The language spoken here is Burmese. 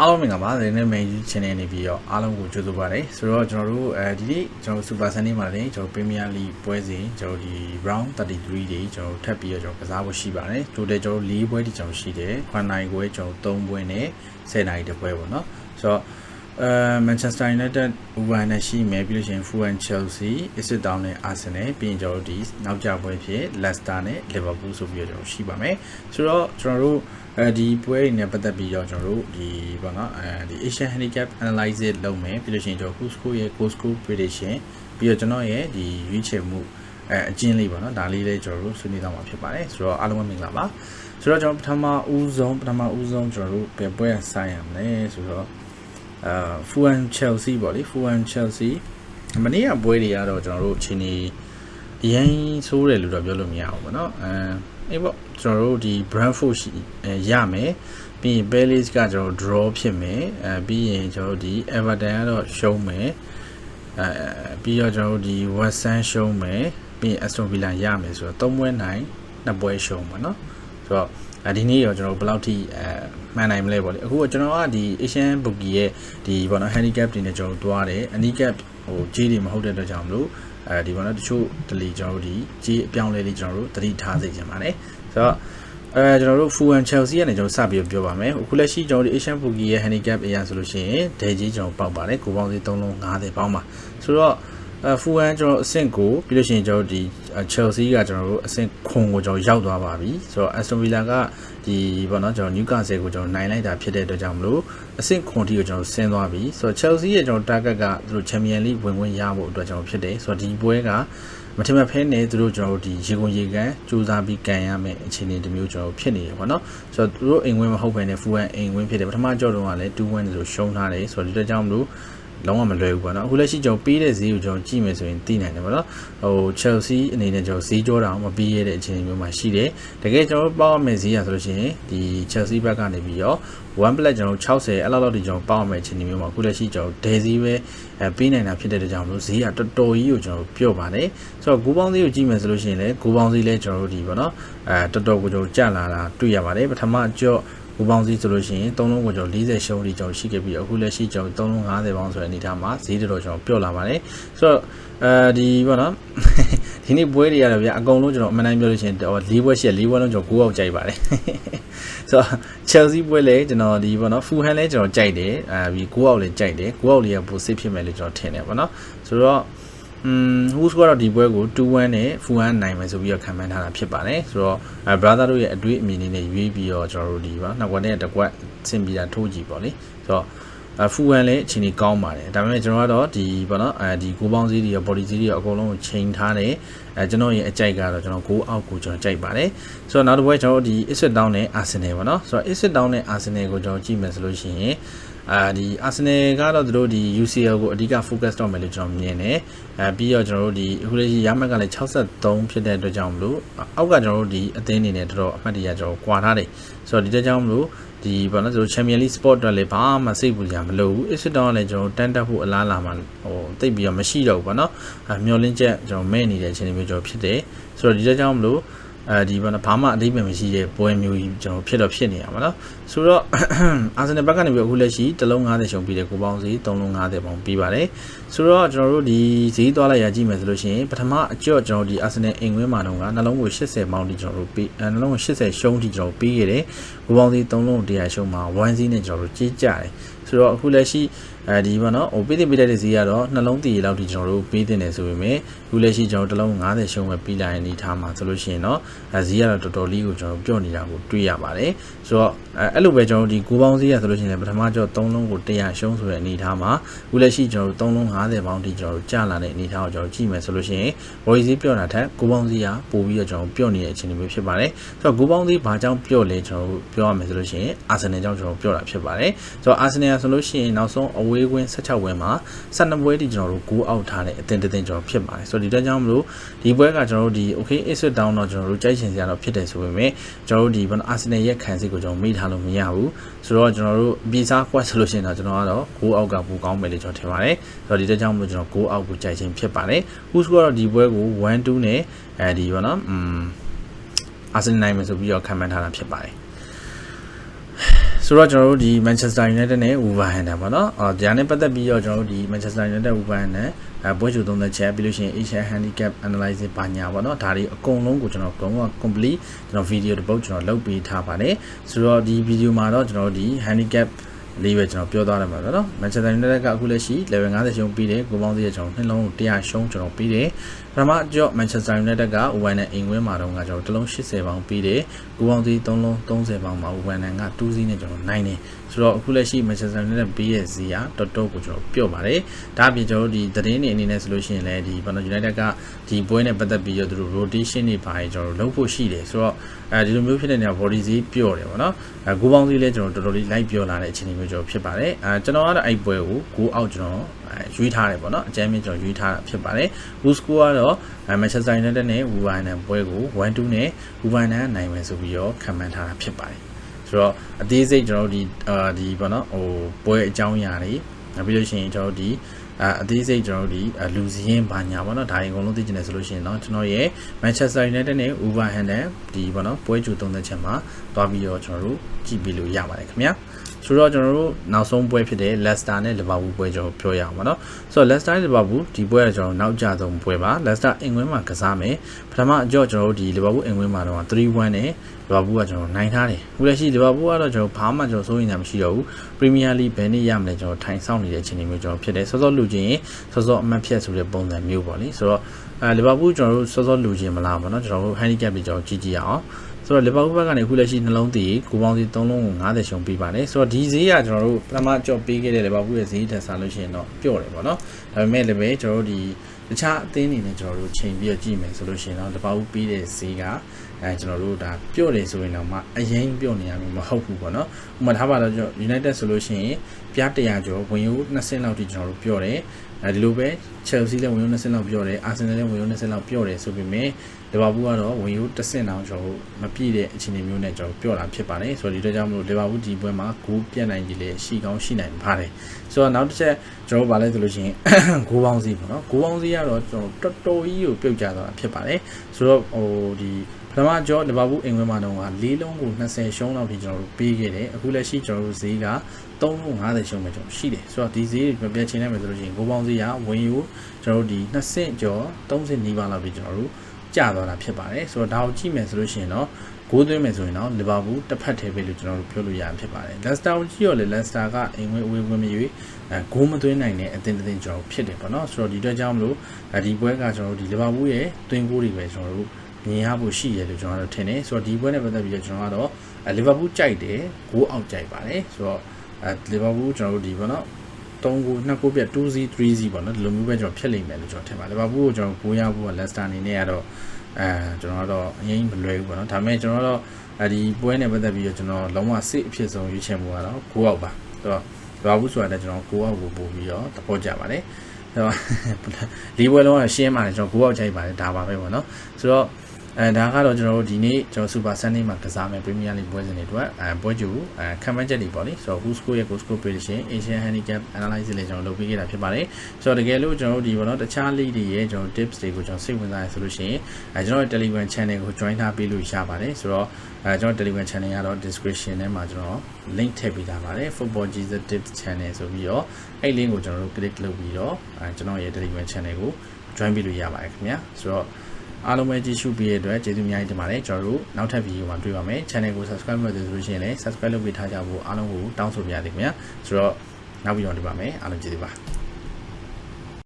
အားလုံးမင်္ဂလာပါဒီနေ့ main channel နေပြီးတော့အားလုံးကိုကြိုဆိုပါရစေဆိုတော့ကျွန်တော်တို့အဲဒီနေ့ကျွန်တော် Super Sunday မှာလည်းကျွန်တော် Premier League ပွဲစဉ်ကျွန်တော်ဒီ round 33တွေကျွန်တော်ထပ်ပြီးတော့ကျွန်တော်ကစားဖို့ရှိပါတယ် total ကျွန်တော်၄ပွဲတိကျွန်တော်ရှိတယ်9နိုင်ပွဲကျွန်တော်3ပွဲနဲ့10နိုင်တစ်ပွဲပေါ့နော်ဆိုတော့ အဲ Manchester United ဘူဗန်နဲ့ရှိမယ်ပြီးလို့ရှိရင် Fulham Chelsea Ipswich Town နဲ့ Arsenal ပြီးရင်ကျွန်တော်တို့ဒီနောက်ကျပွဲဖြစ် Leicester နဲ့ Liverpool ဆိုပြီးတော့ကျွန်တော်ရှိပါမယ်ဆိုတော့ကျွန်တော်တို့အဲဒီပွဲတွေနဲ့ပတ်သက်ပြီးတော့ကျွန်တော်တို့ဒီပေါ့နော်အဲဒီ Asian Handicap Analysis လုပ်မယ်ပြီးလို့ရှိရင်ကျွန်တော် Cusco ရဲ့ Cusco Prediction ပြီးတော့ကျွန်တော်ရဲ့ဒီရွေးချယ်မှုအဲအကျဉ်းလေးပေါ့နော်ဒါလေးလေးကျွန်တော်တို့ဆွေးနွေးတော့မှာဖြစ်ပါတယ်ဆိုတော့အားလုံးပဲမင်္ဂလာပါဆိုတော့ကျွန်တော်ပထမဦးဆုံးပထမဦးဆုံးကျွန်တော်တို့ဘယ်ပွဲဆိုင်ရမလဲဆိုတော့ အာဖူအန်ချယ်ဆီပေါ့လေဖူအန်ချယ်ဆီမနေ့ကပွဲတွေကတော့ကျွန်တော်တို့ချင်းနေအရင်ဆိုးတယ်လို့တော့ပြောလို့မရဘူးပေါ့နော်အဲအေးပေါ့ကျွန်တော်တို့ဒီ Brentford ရှိရမယ်ပြီးရင် Palace ကကျွန်တော် draw ဖြစ်မယ်အဲပြီးရင်ကျွန်တော်တို့ဒီ Everton ကတော့ရှုံးမယ်အဲပြီးတော့ကျွန်တော်တို့ဒီ West Ham ရှုံးမယ်ပြီးရင် Aston Villa ရမယ်ဆိုတော့၃ပွဲနိုင်၂ပွဲရှုံးပေါ့နော်ဆိုတော့ ဒီနေ့ရောကျွန်တော်ဘယ်လောက်ထိအဲမှန်နိုင်မလဲပေါ့လေအခုကျွန်တော်ကဒီ Asian Bookie ရဲ့ဒီဘောနော် handicap တွေနဲ့ကျွန်တော်တွားတယ် handicap ဟိုကြီးတွေမဟုတ်တဲ့အတွက်ကြောင့်မလို့အဲဒီဘောနော်တချို့တလီကျွန်တော်တို့ဒီကြီးအပြောင်းလဲလေးကျွန်တော်တို့သတိထားစေချင်ပါတယ်ဆိုတော့အဲကျွန်တော်တို့ Fulham Chelsea ကနေကျွန်တော်စပြီးပြောပါမယ်အခုလက်ရှိကျွန်တော်တို့ Asian Bookie ရဲ့ handicap အရာဆိုလို့ရှိရင်ဒဲကြီးကျွန်တော်ပေါက်ပါတယ်ကိုပေါင်းစီ3လုံး50ပေါင်းပါဆိုတော့အဲ ဖူဟန်ကျွန်တော်အဆင့်ကိုပြီးလို့ရှိရင်ကျွန်တော်ဒီ Chelsea ကကျွန်တော်တို့အဆင့်ခွန်ကိုကျွန်တော်ရောက်သွားပါပြီဆိုတော့ Aston Villa ကဒီပေါ့နော်ကျွန်တော် Newcastle ကိုကျွန်တော်နိုင်လိုက်တာဖြစ်တဲ့အတွက်ကြောင့်မလို့အဆင့်ခွန်တီကိုကျွန်တော်ဆင်းသွားပြီဆိုတော့ Chelsea ရဲ့ကျွန်တော် target ကသူတို့ Champions League ဝင်ဝင်ရဖို့အတွက်ကျွန်တော်ဖြစ်တယ်ဆိုတော့ဒီပွဲကမထင်မှတ်ဖဲနဲ့သူတို့ကျွန်တော်တို့ဒီရေကုန်ရေကန်စူးစမ်းပြီးကန်ရမယ်အခြေအနေတစ်မျိုးကျွန်တော်ဖြစ်နေတယ်ပေါ့နော်ဆိုတော့သူတို့အိမ်ဝင်မဟုတ်ဘဲနဲ့ full အိမ်ဝင်ဖြစ်တယ်ပထမကြော့တုန်းကလည်း2 win ဆိုရှုံးထားတယ်ဆိုတော့ဒီအတွက်ကြောင့်မလို့ လုံးဝမလွယ်ဘူးပေါ့နော်အခုလက်ရှိကျွန်တော်ပေးတဲ့ဈေးကိုကျွန်တော်ကြည့်မယ်ဆိုရင်သိနိုင်တယ်ပေါ့နော်ဟို Chelsea အနေနဲ့ကျွန်တော်ဈေးကြောတာမပေးရတဲ့အခြေအနေမျိုးမှာရှိတယ်တကယ်ကျွန်တော်ပေါက်မယ်ဈေးရဆိုလို့ရှိရင်ဒီ Chelsea ဘက်ကနေပြီးတော့1 black ကျွန်တော်60အဲ့လောက်လောက်ဒီကျွန်တော်ပေါက်မယ်အခြေအနေမျိုးမှာအခုလက်ရှိကျွန်တော်ဒဲဈေးပဲအဲပေးနိုင်တာဖြစ်တဲ့ကြောင့်မလို့ဈေးကတော်တော်ကြီးကိုကျွန်တော်ပြော့ပါတယ်ဆိုတော့ဂူပေါင်းဈေးကိုကြည့်မယ်ဆိုလို့ရှိရင်လည်းဂူပေါင်းဈေးလည်းကျွန်တော်တို့ဒီပေါ့နော်အဲတော်တော်ကိုကျွန်တော်ကျလာတာတွေ့ရပါတယ်ပထမကြော့ ဘူပေါင်းစည်းဆိုလို့ရှိရင်3လုံးကိုကျွန်တော်40ရှုံးထိကျွန်တော်ရှိခဲ့ပြီးအခုလက်ရှိကျွန်တော်3လုံး50ပေါင်းဆိုတဲ့အနေအထားမှာဈေးတော်ကျွန်တော်ပြော့လာပါတယ်ဆိုတော့အဲဒီပေါ့နော်ဒီနေ့ပွဲတွေရတယ်ဗျအကုန်လုံးကျွန်တော်အမှန်တိုင်းပြောလို့ရှိရင်၄ပွဲရှိ၄ပွဲလုံးကျွန်တော်9အောက်ကြိုက်ပါတယ်ဆိုတော့ Chelsea ပွဲလည်းကျွန်တော်ဒီပေါ့နော် Fulham လည်းကျွန်တော်ကြိုက်တယ်အဲဒီ9အောက်လည်းကြိုက်တယ်9အောက်လေးကပိုစစ်ဖြစ်မယ်လို့ကျွန်တော်ထင်တယ်ပေါ့နော်ဆိုတော့ อืม Who's ကတော့ဒီပွဲကို2-1နဲ့ Fulham နိုင်မယ်ဆိုပြီးတော့ခံမှန်းထားတာဖြစ်ပါတယ်ဆိုတော့အဲ brother တို့ရဲ့အတွေ့အမြင်လေးနဲ့ရွေးပြီးတော့ကျွန်တော်တို့ဒီပါနောက်ကွက်နဲ့တစ်ကွက်ဆင်ပြီးတာထိုးကြည့်ပေါ့လေဆိုတော့အဖူဝန်လည်းအချိန်ကြီးကောင်းပါတယ်ဒါပေမဲ့ကျွန်တော်ကတော့ဒီပေါ့နော်အဲဒီကိုပေါင်းစည်းတွေရော body စည်းတွေရောအကုန်လုံးကိုချိန်ထားတယ်အဲကျွန်တော်ရဲ့အကြိုက်ကတော့ကျွန်တော်6အောက်ကိုကျွန်တော်ကြိုက်ပါတယ်ဆိုတော့နောက်တစ်ပွဲကျွန်တော်ဒီ Ipswich Town နဲ့ Arsenal ပေါ့နော်ဆိုတော့ Ipswich Town နဲ့ Arsenal ကိုကျွန်တော်ကြည့်မယ်ဆိုလို့ရှိရင် အာဒီ Arsenal ကတော့သူတို့ဒီ UCL ကိုအဓိက focus တော့မယ်လို့ကျွန်တော်မြင်တယ်အဲပြီးတော့ကျွန်တော်တို့ဒီအခုလေးရမက်ကလည်း63ဖြစ်တဲ့အတွက်ကြောင့်မလို့အောက်ကကျွန်တော်တို့ဒီအသင်းအနေနဲ့တော်တော်အမှတ်တရကျွန်တော်ကွာထားတယ်ဆိုတော့ဒီတက်ကြောင့်မလို့ဒီဘာလို့ဆို Champion League Sport အတွက်လည်းဘာမှစိတ်ပူစရာမလိုဘူး Ipswich Town လည်းကျွန်တော်တန်းတက်ဖို့အလားလာမှဟိုတိတ်ပြီးတော့မရှိတော့ဘူးပေါ့နော်အဲမျောလင်းချက်ကျွန်တော်မဲ့နေတဲ့အချိန်မျိုးကျွန်တော်ဖြစ်တယ်ဆိုတော့ဒီတက်ကြောင့်မလို့ အဲဒီဘာဘာမှအတိတ်ပဲမရှိတဲ့ပွဲမျိုးကြီးကျွန်တော်ဖြစ်တော့ဖြစ်နေရမှာနော်ဆိုတော့အာဆင်နယ်ဘက်ကနေပြီးအခုလက်ရှိတလုံး90ရှုံပြီးတယ်ကိုပေါင်းစီ3လုံး90ပေါင်းပြီးပါတယ်ဆိုတော့ကျွန်တော်တို့ဒီဈေးသွားလိုက်ရကြည့်မယ်ဆိုလို့ရှိရင်ပထမအကျော့ကျွန်တော်ဒီအာဆင်နယ်အိမ်ဝင်းမှာတော့ကနှလုံးကို80ပေါင်းထိကျွန်တော်တို့ပြီးအဲနှလုံးကို80ရှုံးထိကျွန်တော်ပြီးခဲ့တယ်ကိုပေါင်းစီ3လုံး100ရှုံးမှာ1စီးနဲ့ကျွန်တော်တို့ကြီးကြတယ်ဆိုတော့အခုလက်ရှိအဲဒီပေါ့နော်ဟိုပေးတင်ပေးတဲ့ဈေးကတော့နှလုံးတည်လောက်ထိကျွန်တော်တို့ပေးတင်တယ်ဆိုပေမဲ့အခုလက်ရှိကျွန်တော်တစ်လုံး90ရှုံးပဲပြီးလာတဲ့အနေထားမှာဆိုလို့ရှိရင်တော့အဲဈေးကတော့တော်တော်လေးကိုကျွန်တော်ပြော့နေတာကိုတွေ့ရပါတယ်ဆိုတော့အဲအဲ့လိုပဲကျွန်တော်ဒီကိုပေါင်းဈေးရဆိုလို့ရှိရင်ပထမကျော်3လုံးကို100ရှုံးဆိုတဲ့အနေထားမှာအခုလက်ရှိကျွန်တော်တို့3လုံး50ပေါင်းထိကျွန်တော်တို့ကျလာတဲ့အနေထားကိုကျွန်တော်ကြည့်မယ်ဆိုလို့ရှိရင်ဝယ်ဈေးပြော့တာထက်ကိုပေါင်းဈေးကပိုပြီးတော့ကျွန်တော်ပြော့နေတဲ့အခြေအနေမျိုးဖြစ်ပါတယ်ဆိုတော့ကိုပေါင်းဈေးဘာကြောင့်ပြော့လဲကျွန်တော်တို့ပြောရမယ်ဆိုလို့ရှိရင်အာဆင်နယ်ကြောင့်ကျွန်တော်ပြော့တာဖြစ်ပါတယ်ဆိုတော့အာဆင်နယ်ဆိုလို့ရှိရင်နောက်ဆုံးအဝေးကွင်း16ဝင်းမှာ12ပွဲတိကျွန်တော်တို့9အောက်ထားတဲ့အသင်းတစ်သင်းကျွန်တော်ဖြစ်ပါတယ်ဆိုတော့ဒီတက်ကြောင့်မလို့ဒီပွဲကကျွန်တော်တို့ဒီ okay exit down တော့ကျွန်တော်တို့ကြိုက်ရှင်စရာတော့ဖြစ်တယ်ဆိုပေမဲ့ကျွန်တော်တို့ဒီဘန်အာဆင်နယ်ရဲ့ခံစစ်ကိုကျွန်တော်မေ့ထားလို့မရဘူးဆိုတော့ကျွန်တော်တို့ပြည်စားကွက်ဆိုလို့ရှိရင်တော့ကျွန်တော်ကတော့9အောက်ကပိုကောင်းမယ်လို့ကျွန်တော်ထင်ပါတယ်ဆိုတော့ဒီတက်ကြောင့်မလို့ကျွန်တော်9အောက်ကိုကြိုက်ခြင်းဖြစ်ပါတယ်ခုစကတော့ဒီပွဲကို1 2နဲ့အဲဒီပေါ့နော်อืมအာဆင်နယ်နိုင်မယ်ဆိုပြီးတော့ခံမှန်းထားတာဖြစ်ပါတယ် ဆိုတော့ကျွန်တော်တို့ဒီ Manchester United နဲ့ Wolverhampton ပေါ့နော်အော်ဒါနဲ့ပတ်သက်ပြီးတော့ကျွန်တော်တို့ဒီ Manchester United Wolverhampton အဲပွဲချိုသုံးသက်ချက်ပြီးလို့ရှိရင် Asian Handicap Analysis ဘာညာပေါ့နော်ဒါတွေအကုန်လုံးကိုကျွန်တော်အကုန်လုံး complete ကျွန်တော် video တစ်ပုတ်ကျွန်တော်လုပ်ပေးထားပါတယ်ဆိုတော့ဒီ video မှာတော့ကျွန်တော်တို့ဒီ handicap လေးပဲကျွန်တော်ပြောသွားတယ်မှာပေါ့နော် Manchester United ကအခုလက်ရှိ level 50ရှုံးပြီးတယ်ကိုပေါင်းသေးရကျွန်တော်နှလုံးကို100ရှုံးကျွန်တော်ပြီးတယ်ပထမကြော့ Manchester United က Owen နဲ့အင်ကွင်းမှာတော့ကကျွန်တော်တစ်လုံး80ပေါင်းပြီးတယ်ကိုပေါင်းသေး3လုံး30ပေါင်းမှာ Owen နဲ့က2စီးနဲ့ကျွန်တော်နိုင်တယ်ဆိုတော့အခုလက်ရှိ Manchester United ပြီးရဲ့စီကတော်တော်ကိုကျွန်တော်ပြော့ပါတယ်ဒါအပြင်ကျွန်တော်တို့ဒီသတင်းတွေအနေနဲ့ဆိုလို့ရှိရင်လည်းဒီဘာလို့ United ကဒီပွဲနဲ့ပတ်သက်ပြီးတော့သူတို့ rotation တွေပါရင်ကျွန်တော်တို့လုပ်ဖို့ရှိတယ်ဆိုတော့အဲဒီလိုမျိုးဖြစ်တဲ့နေရာ body စီးပြော့တယ်ပေါ့နော်အဲကိုပေါင်းစီးလည်းကျွန်တော်တော်တော်လေးလိုက်ပြော့လာတဲ့အခြေအနေမျိုးကျွန်တော်ဖြစ်ပါတယ်အဲကျွန်တော်ကတော့အဲ့ပွဲကိုကိုအောက်ကျွန်တော်ရွေးထားတယ်ပေါ့နော်အကြမ်းမြင့်ကျွန်တော်ရွေးထားတာဖြစ်ပါတယ် Blue Score ကတော့ Manchester United နဲ့ Wolverhampton ပွဲကို1-2နဲ့ Wolverhampton နိုင်မယ်ဆိုပြီးတော့ခံမှန်းထားတာဖြစ်ပါတယ် ဆိုတော့အသေးစိတ်ကျွန်တော်တို့ဒီအာဒီပေါ့နော်ဟိုပွဲအကြောင်းအရာတွေနောက်ပြီးလို့ရှိရင်ကျွန်တော်တို့ဒီအာအသေးစိတ်ကျွန်တော်တို့ဒီလူစည်းရင်းဘာညာပေါ့နော်ဒါတွေအကုန်လုံးသိကျင်တယ်ဆိုလို့ရှိရင်တော့ကျွန်တော်ရဲ့ Manchester United နဲ့ Wolverhampton ဒီပေါ့နော်ပွဲကြိုသုံးသက်ချက်မှာတွားပြီးတော့ကျွန်တော်တို့ကြည့်ပြီးလို့ရပါတယ်ခင်ဗျာ ဆိုတော့ကျွန်တော်တို့နောက်ဆုံးပွဲဖြစ်တဲ့ Leicester နဲ့ Liverpool ပွဲကျွန်တော်ပြောရအောင်ပါเนาะဆိုတော့ Leicester နဲ့ Liverpool ဒီပွဲကကျွန်တော်နောက်ကျဆုံးပွဲပါ Leicester အင်ကွင်းမှာကစားမယ်ပထမအကြော့ကျွန်တော်တို့ဒီ Liverpool အင်ကွင်းမှာတော့3-1နဲ့ Liverpool ကကျွန်တော်နိုင်ထားတယ်အခုလက်ရှိ Liverpool ကတော့ကျွန်တော်ဘာမှကျွန်တော်စိုးရိမ်တာမရှိတော့ဘူး Premier League ဘယ်နေ့ရမလဲကျွန်တော်ထိုင်ဆောင်နေတဲ့အခြေအနေမျိုးကျွန်တော်ဖြစ်တယ်စောစောလူချင်းစောစောအမှတ်ဖြတ်ဆိုတဲ့ပုံစံမျိုးပေါ့လေဆိုတော့အဲ Liverpool ကျွန်တော်တို့စောစောလူချင်းမလားပေါ့နော်ကျွန်တော်တို့ handicap တွေကျွန်တော်ကြည့်ကြည့်အောင် ဆိုတော့လီဗာပူးဘက်ကနေအခုလက်ရှိနှလုံးတည်ကိုပေါင်းစီ3လုံးကို90ရှုံးပေးပါတယ်ဆိုတော့ဒီဈေးကကျွန်တော်တို့ပထမကြော့ပေးခဲ့တဲ့လီဗာပူးရဲ့ဈေးတက်စားလို့ရှိရင်တော့ပြော့တယ်ပေါ့နော်ဒါပေမဲ့လည်းပဲကျွန်တော်တို့ဒီတခြားအသင်းတွေနဲ့ကျွန်တော်တို့ချိန်ပြီးတော့ကြည့်မယ်ဆိုလို့ရှိရင်တော့လီဗာပူးပေးတဲ့ဈေးကအဲကျွန်တော်တို့ဒါပြော့တယ်ဆိုရင်တော့မှအရင်ပြော့နေရမှာမဟုတ်ဘူးပေါ့နော်ဥပမာထားပါတော့ကျွန်တော် United ဆိုလို့ရှိရင်ပြား100ကျော်ဝင်ယူ20လောက်ထိကျွန်တော်တို့ပြော့တယ် အဲဒီလိုပဲ Chelsea လည်းဝင်ယူ20လောက်ပြော့တယ် Arsenal လည်းဝင်ယူ20လောက်ပြော့တယ်ဆိုပေမဲ့လီဗာပူးကတော့ဝင်ယူ10တောင်ကျွန်တော်မပြည့်တဲ့အခြေအနေမျိုးနဲ့ကျွန်တော်ပြော့တာဖြစ်ပါတယ်ဆိုတော့ဒီတော့ကြောင့်မလို့လီဗာပူးဒီပွဲမှာဂိုးပြတ်နိုင်ကြီးလေရှိကောင်းရှိနိုင်ပါတယ်ဆိုတော့နောက်တစ်ချက်ကျွန်တော်ဗာလဲဆိုလို့ရှိရင်ဂိုးပေါင်းစီးပေါ့နော်ဂိုးပေါင်းစီးကတော့ကျွန်တော်တော်တော်ကြီးကိုပြုတ်ကျသွားတာဖြစ်ပါတယ်ဆိုတော့ဟိုဒီပထမကြောလီဗာပူးအင်္ဂလန်မှာတော့၄လုံးကို20ရှုံးလောက်ထိကျွန်တော်တို့ပေးခဲ့တယ်အခုလက်ရှိကျွန်တော်တို့ဈေးက 3လုံး50ရှုံးပဲကျွန်တော်ရှိတယ်ဆိုတော့ဒီဈေးတွေပြပြချင်းနေမယ်ဆိုလို့ရှိရင်ဂိုးပေါင်းဈေးကဝင်ယူကျွန်တော်တို့ဒီ2ဆင့်ကျော်3ဆင့်နီးပါးလောက်ထိကျွန်တော်တို့ကျသွားတာဖြစ်ပါတယ်ဆိုတော့ဒါကိုကြည့်မယ်ဆိုလို့ရှိရင်တော့ဂိုးသွင်းမယ်ဆိုရင်တော့လီဗာပူးတစ်ဖက်ထဲပဲလို့ကျွန်တော်တို့ပြောလို့ရမှာဖြစ်ပါတယ်လက်စတာကိုကြည့်ရောလေလက်စတာကအိမ်ဝဲအဝေးဝဲမရွေးအဲဂိုးမသွင်းနိုင်တဲ့အသင်းတစ်သင်းကျွန်တော်ဖြစ်တယ်ပေါ့နော်ဆိုတော့ဒီအတွက်ကြောင့်မလို့ဒီပွဲကကျွန်တော်တို့ဒီလီဗာပူးရဲ့သွင်းဂိုးတွေပဲကျွန်တော်တို့မြင်ရဖို့ရှိရလို့ကျွန်တော်တို့ထင်တယ်ဆိုတော့ဒီပွဲနဲ့ပတ်သက်ပြီးတော့ကျွန်တော်ကတော့လီဗာပူးကြိုက်တယ်ဂိုးအောက်ကြိုက်ပါတယ်ဆိုတော့ အဲလီဗာပူးကျွန်တော်တို့ဒီပေါ့နော်3ကို2ကိုပြ2 3 3ပေါ့နော်ဒီလိုမျိုးပဲကျွန်တော်ဖြစ်လိမ့်မယ်လို့ကျွန်တော်ထင်ပါတယ်လီဗာပူးကိုကျွန်တော်ဂိုးရဖို့ကလက်စတာအနေနဲ့ကတော့အဲကျွန်တော်ကတော့အရင်မလွယ်ဘူးပေါ့နော်ဒါပေမဲ့ကျွန်တော်တော့အဲဒီပွဲနဲ့ပတ်သက်ပြီးတော့ကျွန်တော်လုံးဝစိတ်အဖြစ်ဆုံးရွေးချယ်မှုကတော့ကိုအောက်ပါဆိုတော့ဘာဘူးဆိုတာလည်းကျွန်တော်ကိုအောက်ကိုပို့ပြီးတော့သဘောကျပါတယ်ဆိုတော့လေးပွဲလုံးကရှင်းပါတယ်ကျွန်တော်ကိုအောက်ချိုက်ပါတယ်ဒါပါပဲပေါ့နော်ဆိုတော့ အဲဒါကတော့ကျွန်တော်တို့ဒီနေ့ကျွန်တော် Super Sunday မှာကစားမယ် Premier League ပွဲစဉ်တွေအတွက်အဲပွဲကြိုအဲခံမှန်းချက်တွေပေါ့လေဆိုတော့ Who Score ရဲ့ Goal Score Prediction Asian Handicap Analysis လေးကျွန်တော်လုပ်ပေးခဲ့တာဖြစ်ပါတယ်ဆိုတော့တကယ်လို့ကျွန်တော်တို့ဒီပေါ့နော်တခြား league တွေရဲ့ကျွန်တော် tips တွေကိုကျွန်တော်စိတ်ဝင်စားရဆိုလို့ရှိရင်အဲကျွန်တော်ရဲ့ Telegram channel ကို join ထားပေးလို့ရပါတယ်ဆိုတော့အဲကျွန်တော် Telegram channel ကတော့ description ထဲမှာကျွန်တော် link ထည့်ပေးထားပါတယ် Football Jesus Tips Channel ဆိုပြီးတော့အဲ့ link ကိုကျွန်တော်တို့ click လုပ်ပြီးတော့အဲကျွန်တော်ရဲ့ Telegram channel ကို join ပေးလို့ရပါတယ်ခင်ဗျာဆိုတော့ အားလုံးပဲကြည့်ရှုပေးရတဲ့အတွက်ကျေးဇူးအများကြီးတင်ပါတယ်ကျွန်တော်တို့နောက်ထပ်ဗီဒီယိုမှာတွေ့ပါမယ် channel ကို subscribe လုပ်တယ်ဆိုလို့ရှိရင်လည်း subscribe လုပ်ပေးထားကြဖို့အားလုံးကိုတောင်းဆိုပါရစေခင်ဗျာဆိုတော့နောက်ဗီဒီယိုမှာတွေ့ပါမယ်အားလုံးကျေးဇူးပါ